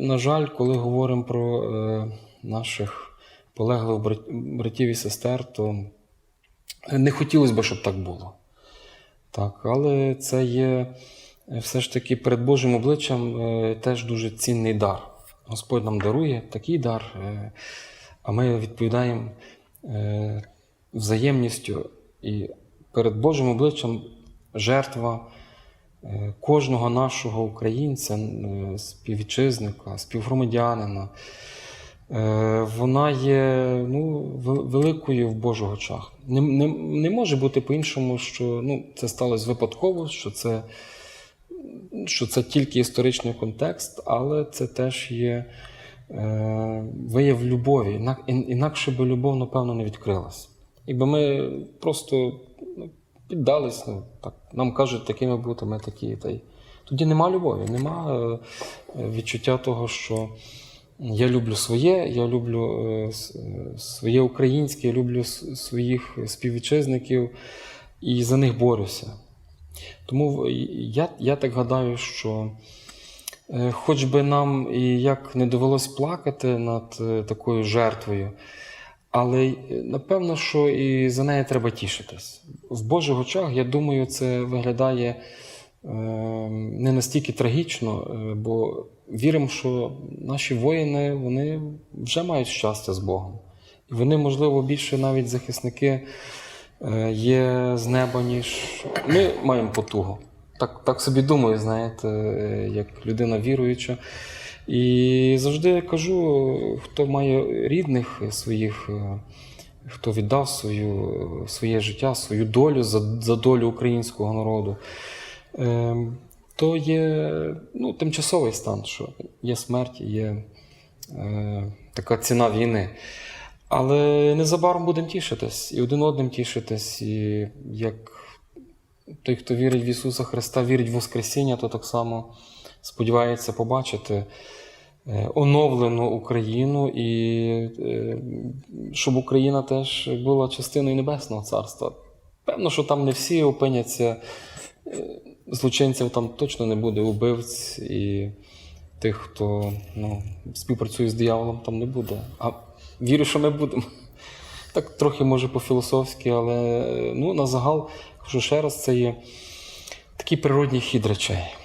на жаль, коли говоримо про е, наших полеглих братів і сестер, то не хотілося б, щоб так було. Так, але це є е, все ж таки перед Божим обличчям е, теж дуже цінний дар. Господь нам дарує такий дар, а ми відповідаємо взаємністю і перед Божим обличчям жертва кожного нашого українця, е, співвітчизника, співгромадянина. Е, Вона є ну, великою в Божих очах. Не, не, не може бути по-іншому, що ну, це сталося випадково, що це, що це тільки історичний контекст, але це теж є е, вияв любові. Інак, інакше би любов, напевно, не відкрилась. Якби ми просто піддались, ну, так, нам кажуть, такими бути, ми такі. Та й тоді нема любові, нема е, відчуття того, що я люблю своє, я люблю е, е, своє українське, я люблю своїх співвітчизників і за них борюся. Тому я, я так гадаю, що хоч би нам і як не довелось плакати над такою жертвою, але напевно, що і за неї треба тішитись. В Божих очах, я думаю, це виглядає е, не настільки трагічно, е, бо віримо, що наші воїни вони вже мають щастя з Богом. І вони, можливо, більше навіть захисники е, є з неба, ніж ми маємо потугу. Так, так собі думаю, знаєте, як людина віруюча. І завжди кажу, хто має рідних своїх, хто віддав свою, своє життя, свою долю за, за долю українського народу, е, то є ну, тимчасовий стан, що є смерть, є е, така ціна війни. Але незабаром будемо тішитись і один одним тішитись. І як той, хто вірить в Ісуса Христа, вірить в Воскресіння, то так само сподівається побачити оновлену Україну і е, щоб Україна теж була частиною Небесного Царства. Певно, що там не всі опиняться, е, злочинців там точно не буде, убивць і тих, хто ну, співпрацює з дияволом, там не буде. А вірю, що ми будемо. Так трохи може по-філософськи, але е, ну, на загал, кажу ще раз, це є такий природній хід речей.